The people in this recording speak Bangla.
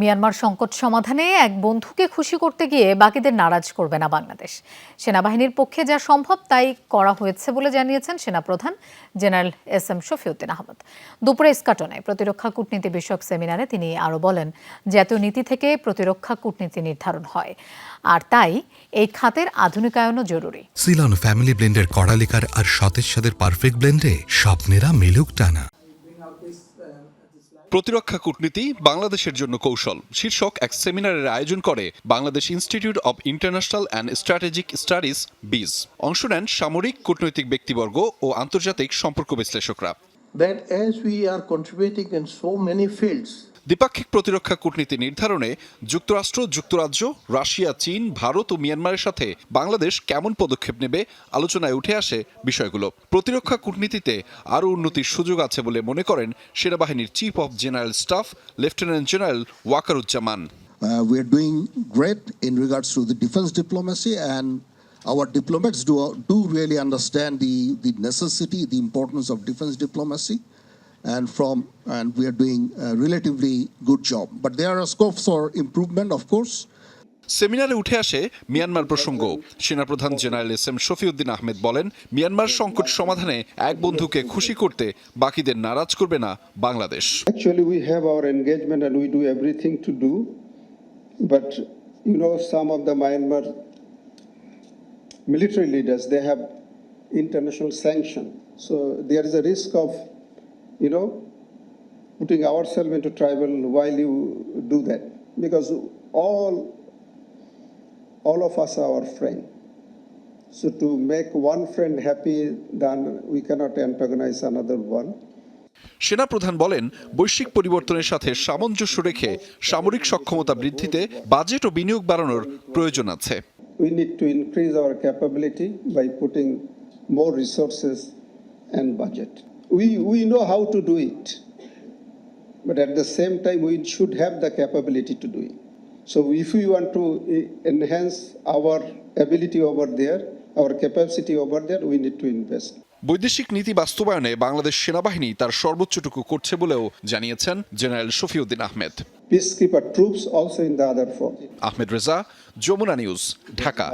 মিয়ানমার সংকট সমাধানে এক বন্ধুকে খুশি করতে গিয়ে বাকিদের নারাজ করবে না বাংলাদেশ। সেনাবাহিনীর পক্ষে যা সম্ভব তাই করা হয়েছে বলে জানিয়েছেন সেনাপ্রধান general S M Shafiuddin Ahmed. দুপুরে ইস্কাটনে প্রতিরক্ষা কূটনীতি বিষয়ক সেমিনারে তিনি আরও বলেন, জাতীয় নীতি থেকে প্রতিরক্ষা কূটনীতি নির্ধারণ হয়, আর তাই এই খাতের আধুনিকায়নও জরুরি। সিলন ফ্যামিলি ব্লেন্ডের কড়ালিকার আর সতেজ সাদের পারফেক্ট ব্লেন্ডে স্বপ্নেরা মেলুক টানা। প্রতিরক্ষা কূটনীতি বাংলাদেশের জন্য কৌশল। শীর্ষক এক সেমিনারের আয়োজন করে Bangladesh institute of international and strategic studies বিজ। অংশ নেন সামরিক কূটনৈতিক ব্যক্তিবর্গ ও আন্তর্জাতিক সম্পর্ক বিশ্লেষকরা। That as we are contributing in so many fields, দ্বিপাক্ষিক প্রতিরক্ষা কূটনীতি নির্ধারণে যুক্তরাষ্ট্র যুক্তরাজ্য রাশিয়া চীন ভারত ও মিয়ানমারের সাথে বাংলাদেশ কেমন পদক্ষেপ নেবে আলোচনায় উঠে আসে বিষয়গুলো। প্রতিরক্ষা কূটনীতিতে আরও উন্নতির সুযোগ আছে বলে মনে করেন সেনাবাহিনীর chief of general staff lieutenant general Wakeruzzaman. Uh, we are doing great in regards to the defense diplomacy, and our diplomats do, do really understand the, the necessity, the importance of defense diplomacy, and from and we are doing a relatively good job. But there are scopes for improvement of course. সেমিনারে উঠে আসে মিয়ানমার প্রসঙ্গ। সেনাপ্রধান general S M Shafiuddin Ahmed বলেন মিয়ানমার সংকট সমাধানে এক বন্ধুকে খুশি করতে বাকিদের নারাজ করবে না Bangladesh. Actually we have engagement and we do everything to do but some the Myanmar military leaders they have international sanction so there is risk of you know, putting ourselves into trouble while you do that. Because all, all of us are our friend. So to make one friend happy, then we cannot antagonize another one. সেনাপ্রধান বলেন বৈশ্বিক পরিবর্তনের সাথে সামঞ্জস্য রেখে সামরিক সক্ষমতা বৃদ্ধিতে বাজেট ও বিনিয়োগ বাড়ানোর প্রয়োজন আছে we need to increase our capability by putting more resources and budget. We, we know how to do it, but at the same time, we should have the capability to do it. So if we want to eh, enhance our ability over there, our capacity over there, we need to invest. বৈদেশিক নীতি বাস্তবায়নে বাংলাদেশ সেনাবাহিনী তার সর্বোচ্চটুকু করছে বলেও জানিয়েছেন general Shafiuddin Ahmed Peacekeeper troops also in the other form. Ahmed Reza Jamuna news Dhaka